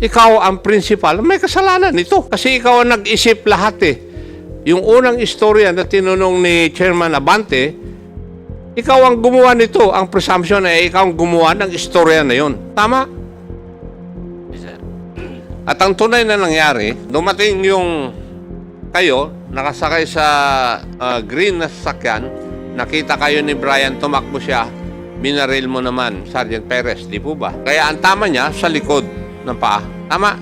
ikaw ang principal, may kasalanan ito. Kasi ikaw ang nag-isip lahat eh. Yung unang istorya na tinunong ni Chairman Abante, ikaw ang gumawa nito. Ang presumption ay ikaw ang gumawa ng istorya na yon. Tama? Yes, sir. At ang tunay na nangyari, dumating yung kayo, nakasakay sa ah, green na sasakyan, nakita kayo ni Brian, tumakbo siya, binaril mo naman, Sergeant Perez, di po ba? Kaya ang tama niya, sa likod ng paa. Tama?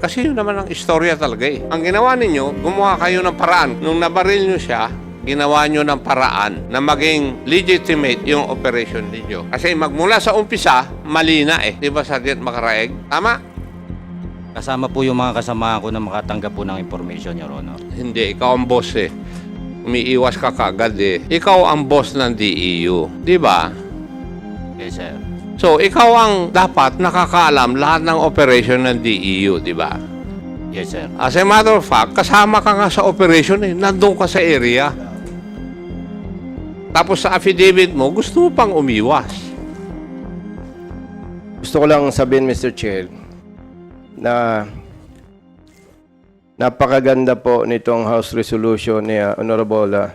Kasi yun naman ang istorya talaga eh. Ang ginawa ninyo, gumawa kayo ng paraan. Nung nabaril nyo siya, ginawa nyo ng paraan na maging legitimate yung operation ninyo. Kasi magmula sa umpisa, mali na eh. Di ba, Sergeant Makaraeg? Tama? Kasama po yung mga kasama ko na makatanggap po ng information, Your Honor. Hindi, ikaw ang boss eh. Umiiwas ka kagad eh. Ikaw ang boss ng DEU. Di ba? Yes, sir. So, ikaw ang dapat nakakaalam lahat ng operation ng DEU, di ba? Yes, sir. As a matter of fact, kasama ka nga sa operation eh. Nandun ka sa area. Tapos sa affidavit mo, gusto mo pang umiwas. Gusto ko lang sabihin, Mr. Chair, na napakaganda po nitong House Resolution ni uh, Honorable uh,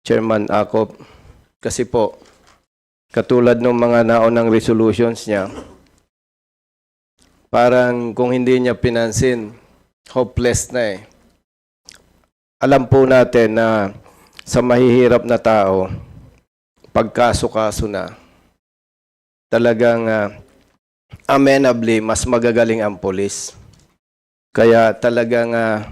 Chairman Acop. Kasi po, katulad ng mga naunang resolutions niya, parang kung hindi niya pinansin, hopeless na eh. Alam po natin na sa mahihirap na tao, pagkaso-kaso na, talagang uh, amenably mas magagaling ang polis. Kaya talagang ah,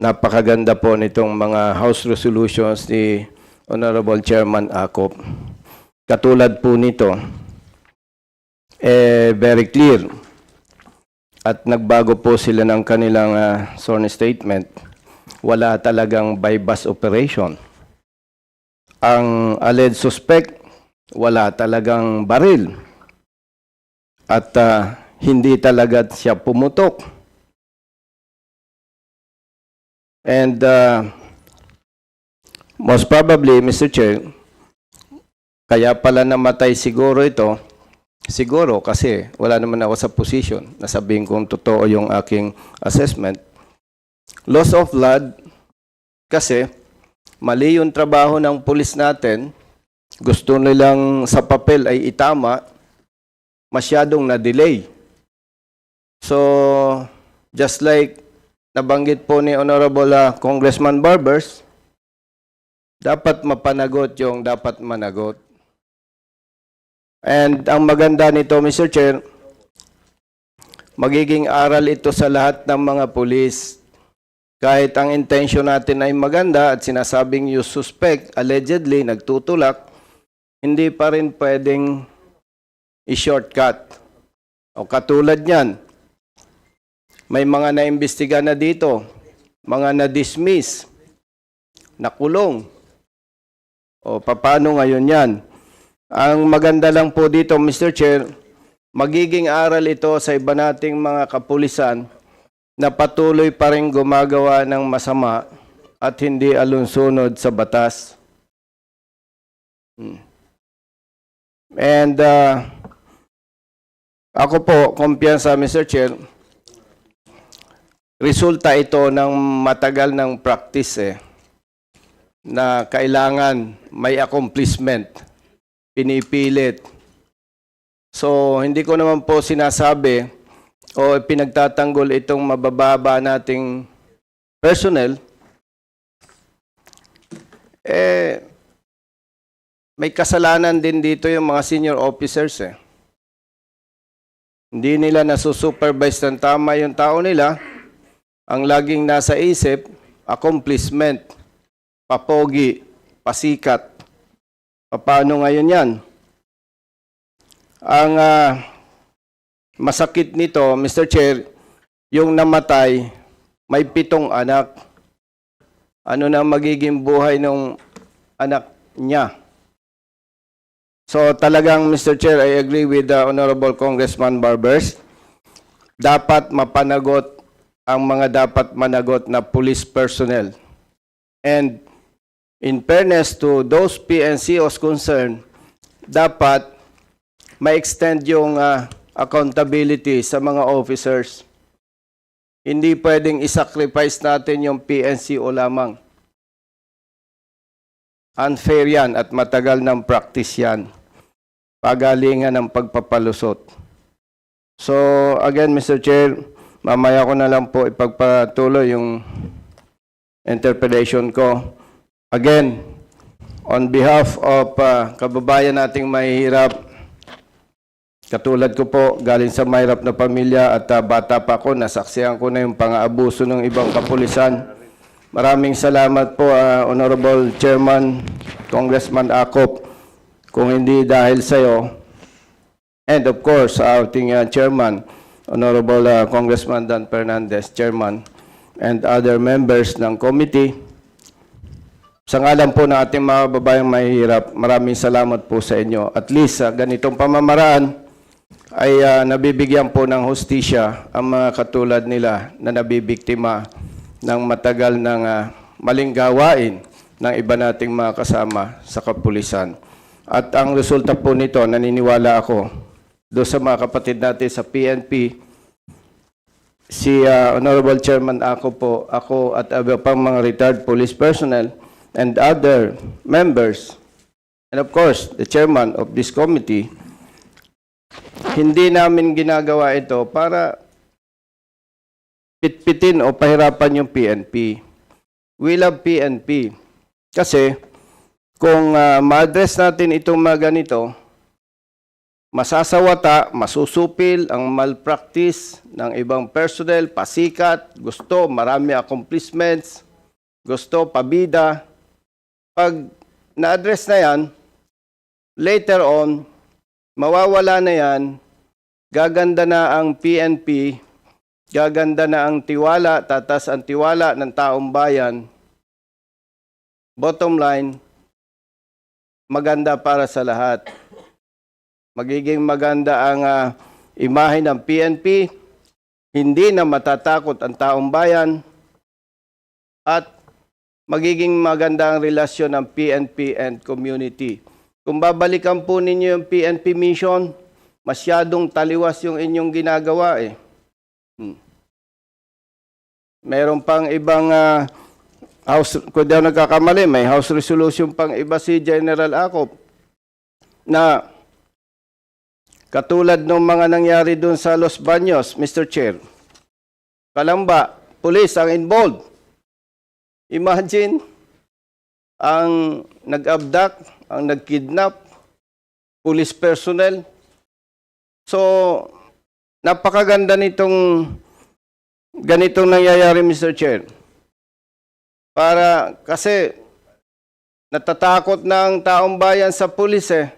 napakaganda po nitong mga House resolutions ni Honorable Chairman Acop. Katulad po nito, eh, very clear. At nagbago po sila ng kanilang ah, sworn statement. Wala talagang bypass operation. Ang alleged suspect, wala talagang baril at ah, hindi talaga siya pumutok. And ah, most probably, Mr. Chair, kaya pala namatay siguro ito, siguro kasi wala naman ako sa position na sabihin kung totoo yung aking assessment. Loss of blood kasi mali yung trabaho ng pulis natin, gusto nilang sa papel ay itama, masyadong na-delay. So, just like nabanggit po ni Honorable ah, Congressman Barbers, dapat mapanagot yung dapat managot. And ang maganda nito, Mr. Chair, magiging aral ito sa lahat ng mga pulis. Kahit ang intention natin ay maganda at sinasabing you suspect, allegedly, nagtutulak, hindi pa rin pwedeng i-shortcut. O katulad niyan, may mga naimbestiga na dito, mga na-dismiss, nakulong. O paano ngayon yan? Ang maganda lang po dito, Mr. Chair, magiging aral ito sa iba nating mga kapulisan na patuloy pa rin gumagawa ng masama at hindi alunsunod sa batas. Hmm. And uh, ako po, kumpiyansa, Mr. Chair, resulta ito ng matagal ng practice eh, na kailangan may accomplishment, pinipilit. So, hindi ko naman po sinasabi o pinagtatanggol itong mabababa nating personnel, eh, may kasalanan din dito yung mga senior officers eh. Hindi nila nasusupervise ng tama yung tao nila. Ang laging nasa isip, accomplishment, papogi, pasikat. Paano ngayon yan? Ang ah, masakit nito, Mr. Chair, yung namatay, may pitong anak. Ano na magiging buhay ng anak niya? So talagang, Mr. Chair, I agree with the Honorable Congressman Barbers. Dapat mapanagot ang mga dapat managot na police personnel. And in fairness to those PNCOs concerned, dapat ma-extend yung ah, accountability sa mga officers. Hindi pwedeng isacrifice natin yung PNCO lamang. Unfair yan at matagal ng practice yan. Pagalingan ng pagpapalusot. So, again, Mr. Chair, mamaya ko na lang po ipagpatuloy yung interpellation ko. Again, on behalf of uh, kababayan nating mahihirap, katulad ko po, galing sa mahirap na pamilya at uh, bata pa ako, nasaksihan ko na yung pang-aabuso ng ibang kapulisan. Maraming salamat po, uh, Honorable Chairman, Congressman Akop. Kung hindi dahil sa iyo, and of course, sa ating uh, Chairman, Honorable uh, Congressman Dan Fernandez, Chairman, and other members ng committee, sa ngalan po ng ating mga babayang mahihirap, maraming salamat po sa inyo. At least sa ganitong pamamaraan ay ah, nabibigyan po ng hustisya ang mga katulad nila na nabibiktima ng matagal ng ah, maling gawain ng iba nating mga kasama sa kapulisan. At ang resulta po nito, naniniwala ako, do sa mga kapatid natin sa PNP, si ah, Honorable Chairman ako po, ako at iba pang mga retired police personnel and other members, and of course, the chairman of this committee, hindi namin ginagawa ito para pitpitin o pahirapan yung PNP. We love PNP. Kasi kung ah, ma-address natin itong mga ganito, masasawata, masusupil ang malpractice ng ibang personnel, pasikat, gusto, marami accomplishments, gusto, pabida. Pag na-address na yan, later on, mawawala na yan, gaganda na ang PNP, gaganda na ang tiwala, tatas ang tiwala ng taong bayan. Bottom line, maganda para sa lahat. Magiging maganda ang ah, imahe ng PNP, hindi na matatakot ang taong bayan, at magiging maganda ang relasyon ng PNP and community. Kung babalikan po ninyo yung PNP mission, masyadong taliwas yung inyong ginagawa eh. Hmm. Meron pang ibang ah, house, kung ako nagkakamali, may house resolution pang iba si General Acop na katulad ng mga nangyari doon sa Los Baños, Mr. Chair. Kalamba, police ang involved. Imagine, ang nag-abduct, ang nag-kidnap, police personnel. So, napakaganda nitong ganitong nangyayari, Mr. Chair. Para, kasi, natatakot na ang taong bayan sa pulis eh.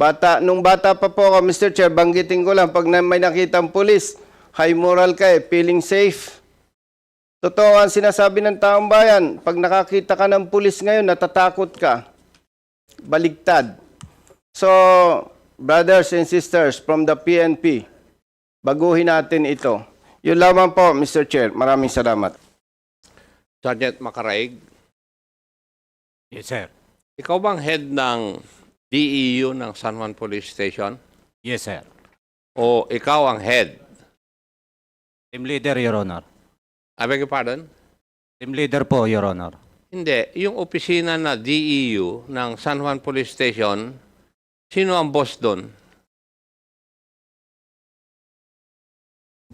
Bata, nung bata pa po ako, Mr. Chair, banggitin ko lang, pag may nakitang pulis, high moral ka eh, feeling safe. Totoo ang sinasabi ng taong bayan. Pag nakakita ka ng pulis ngayon, natatakot ka. Baligtad. So, brothers and sisters from the PNP, baguhin natin ito. Yun lamang po, Mr. Chair. Maraming salamat. Sergeant Macaraig, Yes, sir. ikaw bang head ng DEU ng San Juan Police Station? Yes, sir. O ikaw ang head? Team leader, Your Honor. I beg your pardon? Team leader po, Your Honor. Hindi. Yung opisina na DEU ng San Juan Police Station, sino ang boss doon?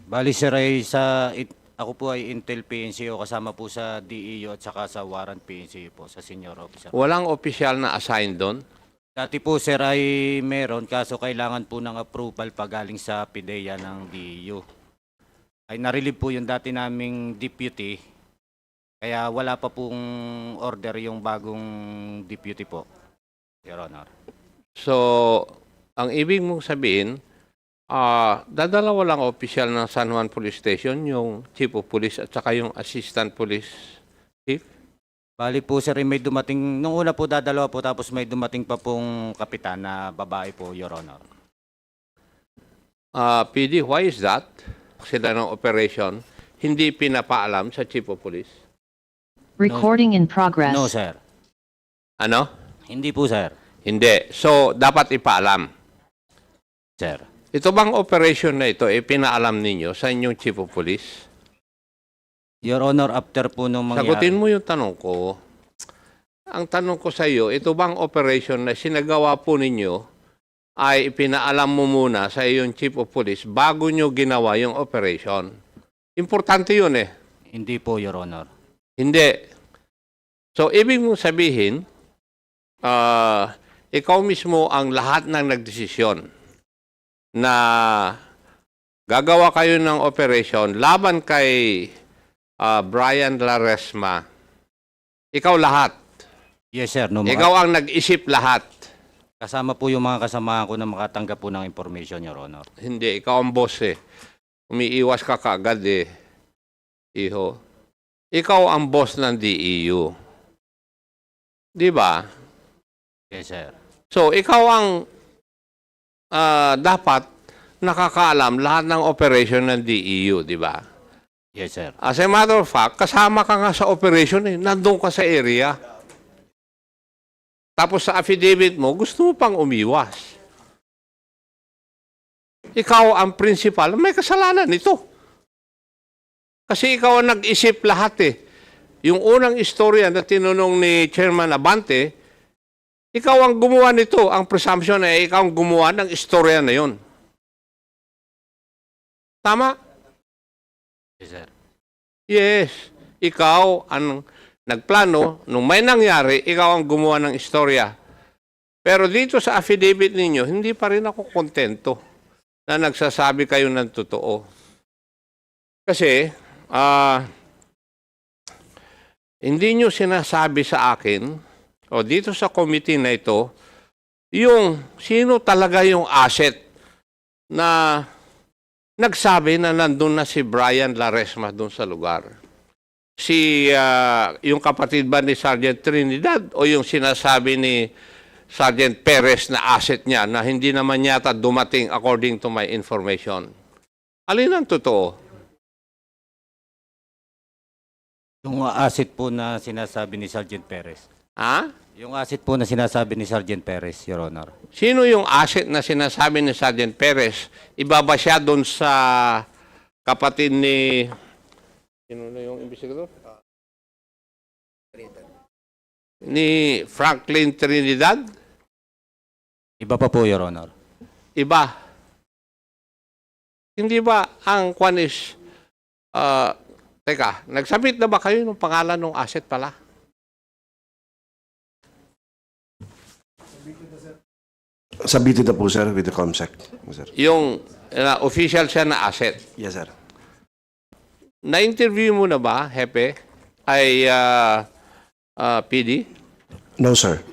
Bali, sir, ay sa... it- ako po ay Intel PNCO kasama po sa DEO at saka sa Warrant PNCO po, sa senior officer. Walang opisyal na assigned doon? Dati po, sir, ay meron kaso kailangan po ng approval pagaling sa PIDEA ng DEO. Ay narilib po yung dati naming deputy, kaya wala pa pong order yung bagong deputy po, Your Honor. So, ang ibig mong sabihin, ah dadalawa lang opisyal ng San Juan Police Station, yung Chief of Police at saka yung Assistant Police Chief? Bali po sir, may dumating, nung una po dadalawa po tapos may dumating pa pong kapitan na babae po, Your Honor. Ah, PD, why is that? Sila ng operation, hindi pinapaalam sa Chief of Police. Recording in progress. No sir, Ano? hindi po sir. Hindi. So, dapat ipaalam. Sir. Ito bang operation na ito, eh, pinaalam ninyo sa inyong chief of police? Your Honor, after po nung mangyari... Sagutin mo yung tanong ko. Ang tanong ko sa iyo, ito bang operation na sinagawa po ninyo ay ipinaalam mo muna sa iyong chief of police bago nyo ginawa yung operation? Importante yun eh. Hindi po, Your Honor. Hindi. So, ibig mong sabihin, ah, ikaw mismo ang lahat ng nagdesisyon na gagawa kayo ng operation laban kay ah, Brian Laresma. Ikaw lahat. Yes, sir. No, Ikaw ang nag-isip lahat. Kasama po yung mga kasamahan ko na makatanggap po ng information, Your Honor. Hindi, ikaw ang boss eh. Umiiwas ka kaagad eh. Iho. Ikaw ang boss ng DEU. Di ba? Yes, sir. So, ikaw ang ah, dapat nakakaalam lahat ng operation ng DEU, di ba? Yes, sir. As a matter of fact, kasama ka nga sa operation eh. Nandun ka sa area. Tapos sa affidavit mo, gusto mo pang umiwas. Ikaw ang principal, may kasalanan ito. Kasi ikaw ang nag-isip lahat eh. Yung unang istorya na tinunong ni Chairman Abante, ikaw ang gumawa nito. Ang presumption ay ikaw ang gumawa ng istorya na yon. Tama? Yes, sir. Yes. Ikaw ang nagplano. Nung may nangyari, ikaw ang gumawa ng istorya. Pero dito sa affidavit ninyo, hindi pa rin ako kontento na nagsasabi kayo ng totoo. Kasi, ah, hindi nyo sinasabi sa akin, o dito sa committee na ito, yung sino talaga yung asset na nagsabi na nandun na si Brian Laresma doon sa lugar. Si ah, yung kapatid ba ni Sergeant Trinidad o yung sinasabi ni Sergeant Perez na asset niya na hindi naman yata dumating according to my information. Alin ang totoo? Yung asset po na sinasabi ni Sergeant Perez. Ha? Yung asset po na sinasabi ni Sergeant Perez, Your Honor. Sino yung asset na sinasabi ni Sergeant Perez? Iba ba siya doon sa kapatid ni... Sino na yung investigador? Ni Franklin Trinidad? Iba pa po, Your Honor. Iba. Hindi ba ang kwan is... ah, teka, nagsabit na ba kayo ng pangalan ng asset pala? Submitted na po, sir, with the COMSEC. Sir. Yung uh, official siya na asset. Yes, sir. Na-interview mo na ba, Hepe, ay ah, ah, PD? No, sir.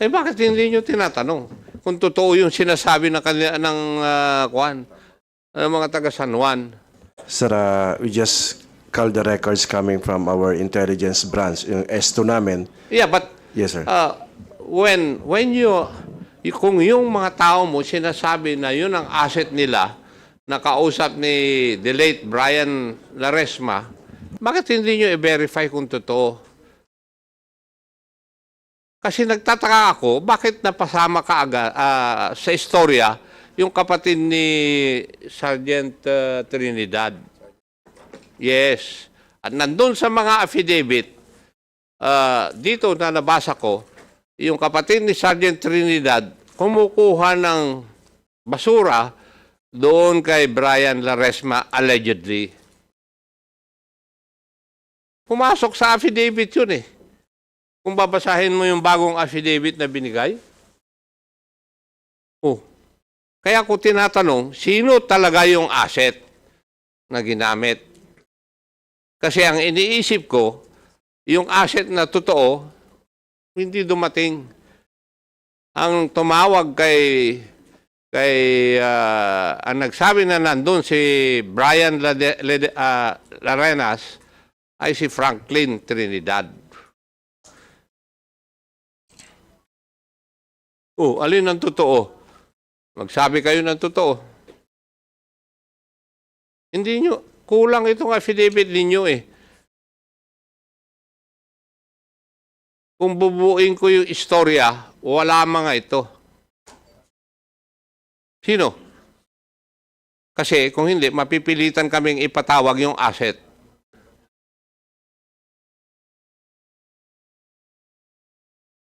Eh bakit hindi nyo tinatanong? Kung totoo yung sinasabi ng, kanila, ng ah, kwan, ng mga taga San Juan. Sir, uh, we just called the records coming from our intelligence branch, yung S2 namin. Yeah, but Yes, sir. uh, when, when you, kung yung mga tao mo sinasabi na yun ang asset nila, nakausap ni the late Brian Laresma, bakit hindi nyo i-verify kung totoo? Kasi nagtataka ako, bakit napasama ka agad ah, sa istorya yung kapatid ni Sergeant ah, Trinidad? Yes. At nandun sa mga affidavit, ah, dito na nabasa ko, yung kapatid ni Sergeant Trinidad kumukuha ng basura doon kay Brian Laresma allegedly. Pumasok sa affidavit yun eh. Kung babasahin mo yung bagong affidavit na binigay. Oh. Kaya ko tinatanong, sino talaga yung asset na ginamit? Kasi ang iniisip ko, yung asset na totoo, hindi dumating. Ang tumawag kay kay ah, ang nagsabi na nandun si Brian Lade, Lede- ah, Larenas ay si Franklin Trinidad. Oh, alin ang totoo? Magsabi kayo ng totoo. Hindi nyo, kulang itong affidavit ninyo eh. Kung bubuin ko yung istorya, wala mga ito. Sino? Kasi kung hindi, mapipilitan kaming ipatawag yung asset.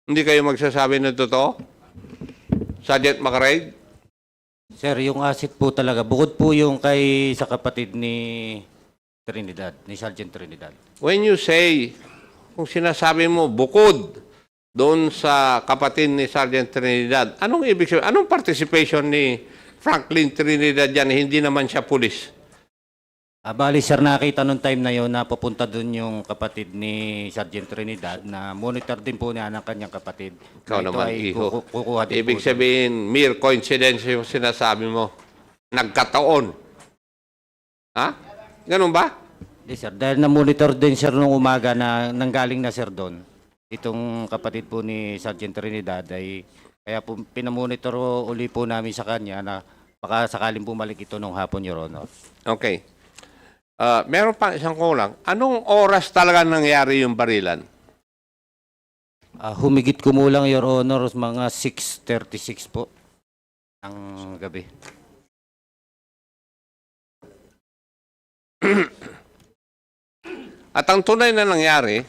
Hindi kayo magsasabi na totoo? Sergeant Macareg? Sir, yung asset po talaga, bukod po yung kay sa kapatid ni Trinidad, ni Sergeant Trinidad. When you say, kung sinasabi mo bukod doon sa kapatid ni Sergeant Trinidad, anong ibig sabihin? Anong participation ni Franklin Trinidad yan? Hindi naman siya pulis. Ah, bali, sir, nakita nung time na yon na papunta doon yung kapatid ni Sergeant Trinidad na monitor din po niya ng kanyang kapatid. Ikaw Na ito naman, ay iho. kuku- kukuha din Ibig po sabihin, mere coincidence yung sinasabi mo. Nagkataon. Ha? Ganun ba? Hindi, sir. Dahil na-monitor din, sir, nung umaga na nanggaling na, sir, doon. Itong kapatid po ni Sergeant Trinidad ay kaya po pinamonitor uli po namin sa kanya na baka sakaling bumalik ito nung hapon, Your Honor. Okay. Ah, meron pa isang kulang. Anong oras talaga nangyari yung barilan? Ah, humigit kumulang, Your Honor, mga 6.36 po ang gabi. At ang tunay na nangyari,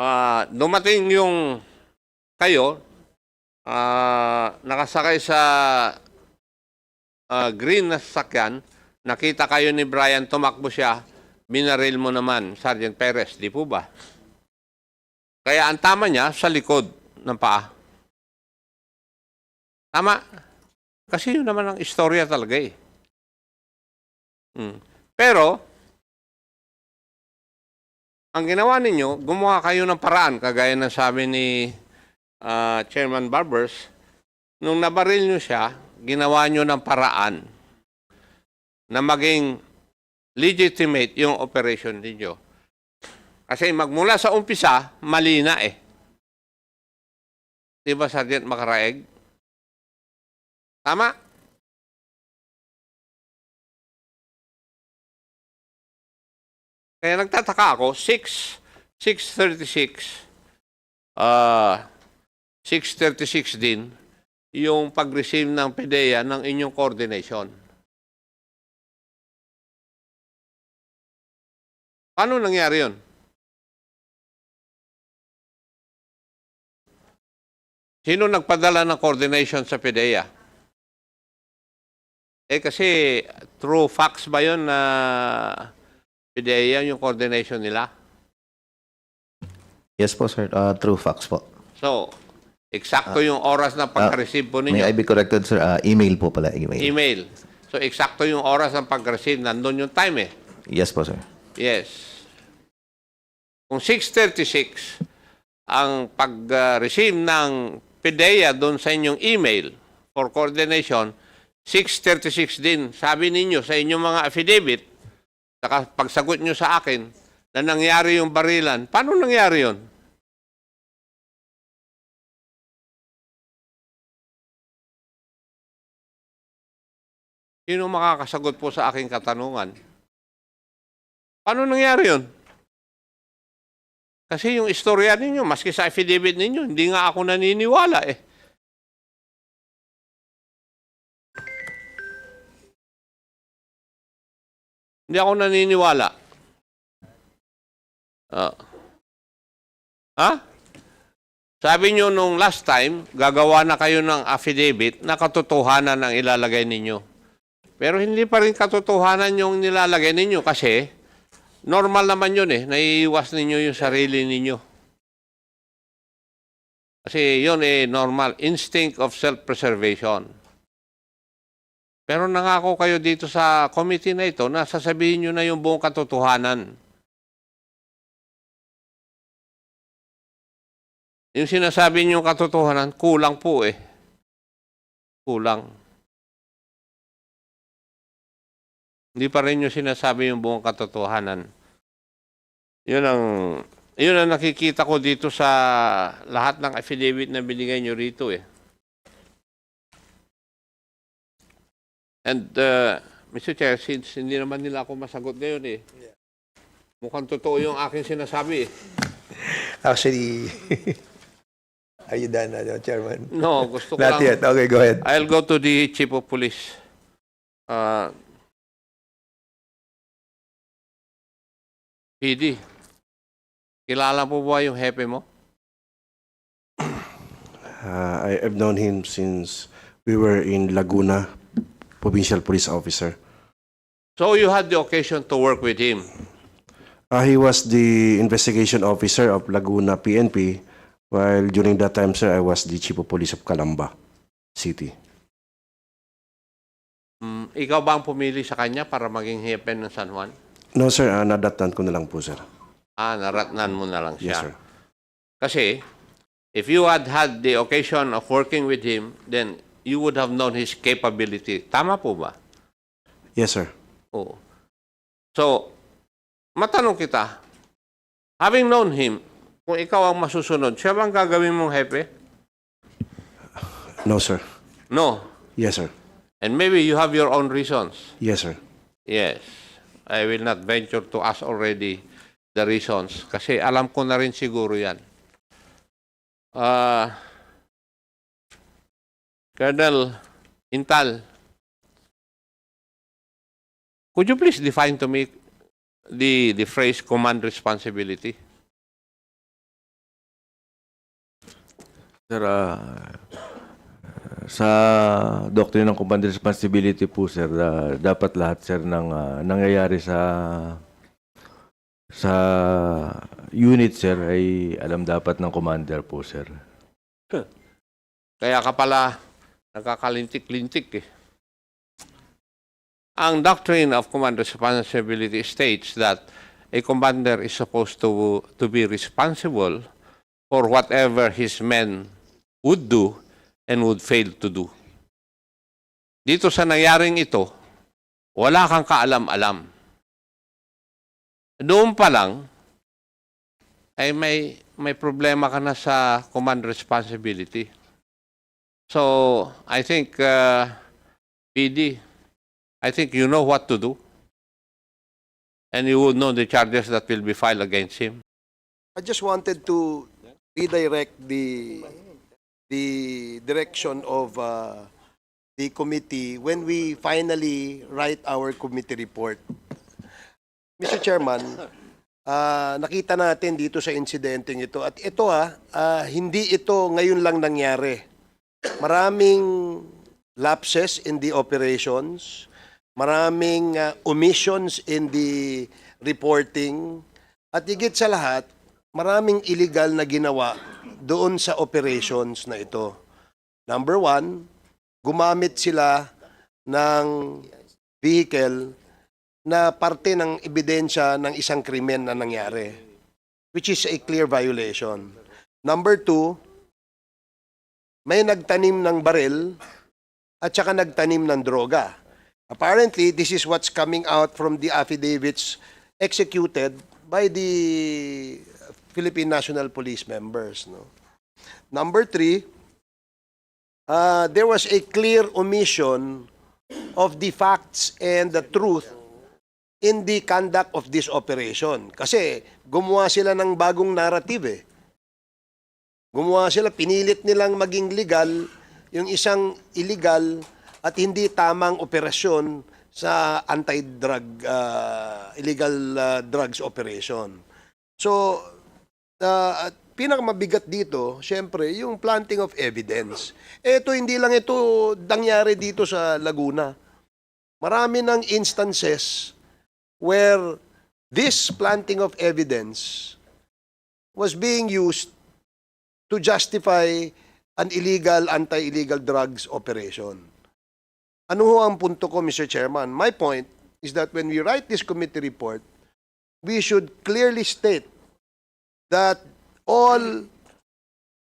ah, dumating yung kayo, ah, nakasakay sa ah, green na sasakyan, nakita kayo ni Brian, tumakbo siya, binaril mo naman, Sergeant Perez, di po ba? Kaya ang tama niya, sa likod ng paa. Tama. Kasi yun naman ang istorya talaga eh. Hmm. Pero, ang ginawa ninyo, gumawa kayo ng paraan, kagaya ng sabi ni ah, Chairman Barbers, nung nabaril nyo siya, ginawa nyo ng paraan na maging legitimate yung operation ninyo. Kasi magmula sa umpisa, mali na eh. Di ba, Sergeant Makaraeg? Tama? Kaya nagtataka ako, 6, 636, ah 636 din, yung pag-receive ng PDEA ng inyong coordination. Paano nangyari yun? Sino nagpadala ng coordination sa PDEA? Eh kasi true facts ba yun na PDEA yung coordination nila? Yes po, sir. Uh, true facts po. So, eksakto yung oras ng pag-receive po May I ninyo. be corrected, sir? Uh, email po pala. Email. Email. So, eksakto yung oras ng pag-receive. Nandun yung time eh. Yes po, sir. Yes. Kung 6.36 ang pag-receive ng PDEA doon sa inyong email for coordination, 6.36 din, sabi ninyo sa inyong mga affidavit, saka pagsagot nyo sa akin, na nangyari yung barilan. Paano nangyari yun? Sino makakasagot po sa aking katanungan? Paano nangyari yun? Kasi yung istorya ninyo, maski sa affidavit ninyo, hindi nga ako naniniwala eh. Hindi ako naniniwala. Ah. ha? Sabi nyo nung last time, gagawa na kayo ng affidavit na katotohanan ang ilalagay ninyo. Pero hindi pa rin katotohanan yung nilalagay ninyo kasi normal naman yun eh. Naiiwas ninyo yung sarili ninyo. Kasi yun eh normal. Instinct of self-preservation. Pero nangako kayo dito sa committee na ito na sasabihin nyo na yung buong katotohanan. Yung sinasabi nyo katotohanan, kulang po eh. Kulang. Hindi pa rin nyo sinasabi yung buong katotohanan. Yun ang, yun ang nakikita ko dito sa lahat ng affidavit na binigay nyo rito eh. And uh, Mr. Chair, since hindi naman nila ako masagot ngayon eh, mukhang totoo yung aking sinasabi eh. Actually, are you done na, Chairman? No, gusto ko Not lang. yet. Okay, go ahead. I'll go to the Chief of Police. Uh, PD, kilala po ba yung hepe mo? Uh, I have known him since we were in Laguna provincial police officer. So you had the occasion to work with him. Uh, he was the investigation officer of Laguna PNP, while during that time, sir, I was the chief of police of Calamba City. Mm, ikaw ba ang pumili sa kanya para maging hepe ng San Juan? No, sir, uh, nadatnan ko na lang po, sir. Ah, naratnan mo na lang Yes, siya. sir. Kasi, if you had had the occasion of working with him, then you would have known his capability. Tama po ba? Yes, sir. Oo. So, matanong kita, having known him, kung ikaw ang masusunod, siya bang gagawin mong hepe? No, sir. No. Yes, sir. And maybe you have your own reasons. Yes, sir. Yes. I will not venture to ask already the reasons kasi alam ko na rin siguro yan. Uh, Colonel Intal, could you please define to me the, the phrase command responsibility? Sir, ah, sa doctrine ng command responsibility po, sir, ah, dapat lahat, sir, ng ah, nangyayari sa sa unit, sir, ay alam dapat ng commander po, sir. Kaya ka pala nagkakalintik-lintik eh. Ang doctrine of command responsibility states that a commander is supposed to, to be responsible for whatever his men would do and would fail to do. Dito sa nangyaring ito, wala kang kaalam-alam. Doon pa lang, ay may, may problema ka na sa command responsibility. So, I think, uh, PD, I think you know what to do. And you would know the charges that will be filed against him. I just wanted to redirect the the direction of uh, the committee when we finally write our committee report. Mr. Chairman, ah, nakita natin dito sa insidenteng ito at ito ah, ah, hindi ito ngayon lang nangyari. Maraming lapses in the operations, maraming ah, omissions in the reporting, at higit sa lahat, maraming illegal na ginawa doon sa operations na ito. Number one, gumamit sila ng vehicle na parte ng ebidensya ng isang krimen na nangyari, which is a clear violation. Number two, may nagtanim ng baril at saka nagtanim ng droga. Apparently, this is what's coming out from the affidavits executed by the Philippine National Police members. No? Number three, uh, there was a clear omission of the facts and the truth in the conduct of this operation. Kasi gumawa sila ng bagong narrative eh. Gumawa sila, pinilit nilang maging legal yung isang illegal at hindi tamang operasyon sa anti-drug, uh, illegal uh, drugs operation. So, uh, at pinakamabigat dito, syempre, yung planting of evidence. Ito, hindi lang ito nangyari dito sa Laguna. Marami ng instances where this planting of evidence was being used to justify an illegal anti-illegal drugs operation. Ano ho ang punto ko, Mr. Chairman? My point is that when we write this committee report, we should clearly state that all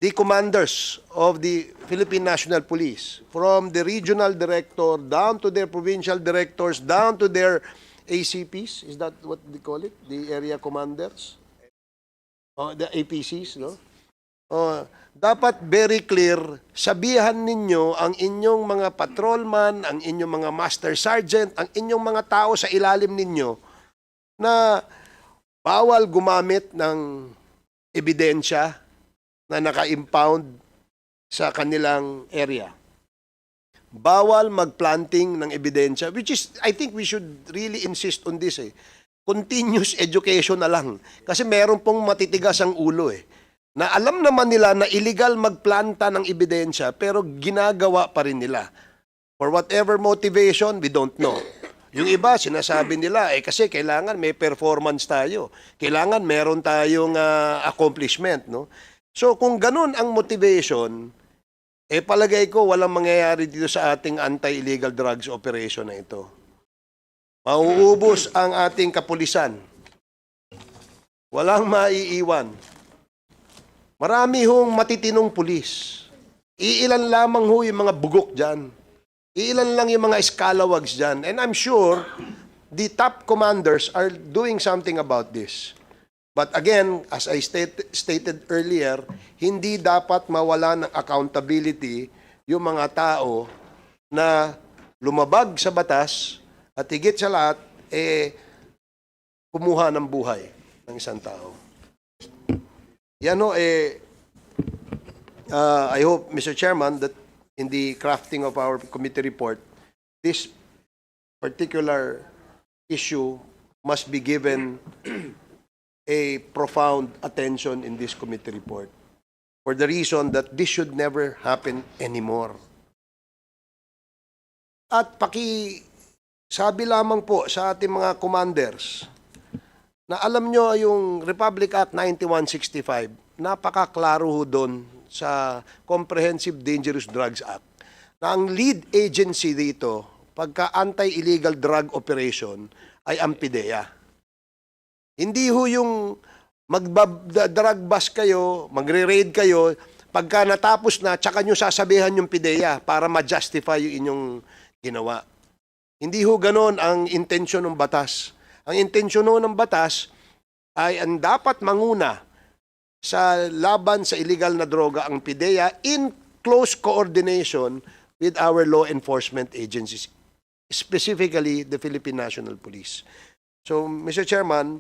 the commanders of the Philippine National Police, from the regional director down to their provincial directors, down to their ACPs, is that what they call it? The area commanders? Oh, the APCs, no? Oh, dapat very clear, sabihan ninyo ang inyong mga patrolman, ang inyong mga master sergeant, ang inyong mga tao sa ilalim ninyo na bawal gumamit ng ebidensya na naka-impound sa kanilang area. Bawal mag-planting ng ebidensya, which is, I think we should really insist on this eh. continuous education na lang. Kasi meron pong matitigas ang ulo eh. Na alam naman nila na illegal magplanta ng ebidensya pero ginagawa pa rin nila. For whatever motivation, we don't know. Yung iba, sinasabi nila, eh kasi kailangan may performance tayo. Kailangan meron tayong ah, accomplishment, no? So kung ganun ang motivation, eh palagay ko walang mangyayari dito sa ating anti-illegal drugs operation na ito. Mauubos ang ating kapulisan. Walang maiiwan. Marami hong matitinong pulis. Iilan lamang ho yung mga bugok dyan. Iilan lang yung mga scalawags dyan. And I'm sure the top commanders are doing something about this. But again, as I state, stated earlier, hindi dapat mawala ng accountability yung mga tao na lumabag sa batas at higit sa lahat, eh, kumuha ng buhay ng isang tao. Yan o, eh, uh, I hope, Mr. Chairman, that in the crafting of our committee report, this particular issue must be given a profound attention in this committee report for the reason that this should never happen anymore. At paki sabi lamang po sa ating mga commanders na alam nyo yung Republic Act 9165, napakaklaro ho doon sa Comprehensive Dangerous Drugs Act na ang lead agency dito pagka anti-illegal drug operation ay ang PIDEA. Hindi ho yung magdrug bust kayo, magre-raid kayo, pagka natapos na, tsaka nyo sasabihan yung PIDEA para ma-justify yung inyong ginawa. Hindi ho ganon ang intensyon ng batas. Ang intensyon ng batas ay ang dapat manguna sa laban sa illegal na droga ang PIDEA in close coordination with our law enforcement agencies, specifically the Philippine National Police. So, Mr. Chairman,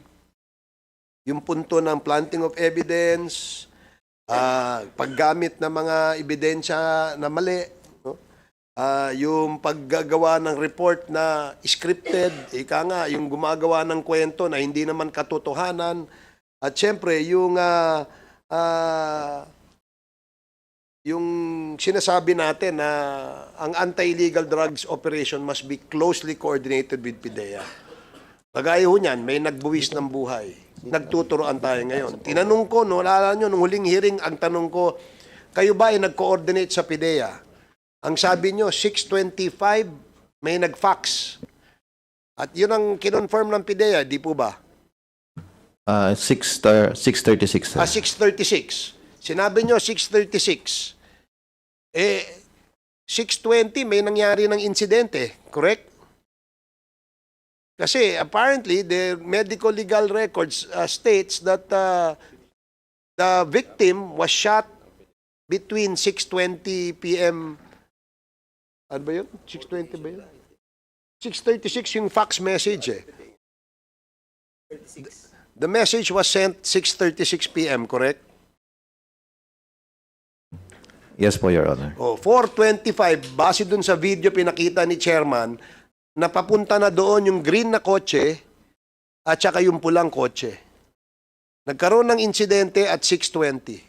yung punto ng planting of evidence, ah, paggamit ng mga ebidensya na mali, Ah, yung paggagawa ng report na scripted, ika nga, yung gumagawa ng kwento na hindi naman katotohanan, at syempre, yung ah, ah, yung sinasabi natin na ang anti-illegal drugs operation must be closely coordinated with PIDEA. Kagaya ho niyan, may nagbuwis ng buhay. Nagtuturoan tayo ngayon. Tinanong ko, no, alala nyo, nung huling hearing, ang tanong ko, kayo ba ay nag-coordinate sa PIDEA? Ang sabi nyo, 625, may nag-fax. At yun ang kinonfirm ng PIDEA, di po ba? Uh, 6 star, 636, sir. Ah, 636. Sinabi nyo 636. Eh, 620 may nangyari ng insidente, correct? Kasi apparently the medical legal records uh, states that uh, the victim was shot between 6:20 p.m. Ano ba yun? 6:20 ba yun? 6:36 yung fax message eh. The message was sent 6:36 p.m., correct? Yes po, Your Honor. O, 425, base dun sa video pinakita ni chairman, napapunta na doon yung green na kotse at saka yung pulang kotse. Nagkaroon ng insidente at 620.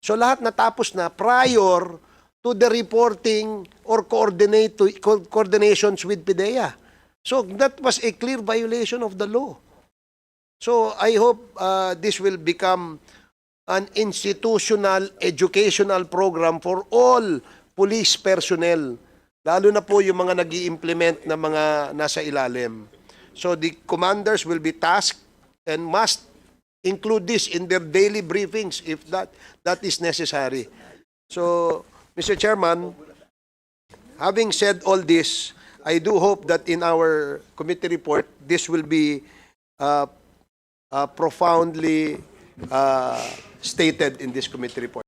So lahat natapos na prior to the reporting or coordinate co- coordinations with PIDEA. So that was a clear violation of the law. So I hope uh, this will become an institutional educational program for all police personnel, lalo na po yung mga nag implement na mga nasa ilalim. So the commanders will be tasked and must include this in their daily briefings if that that is necessary. So, Mr. Chairman, having said all this, I do hope that in our committee report, this will be uh, uh, profoundly uh, stated in this committee report.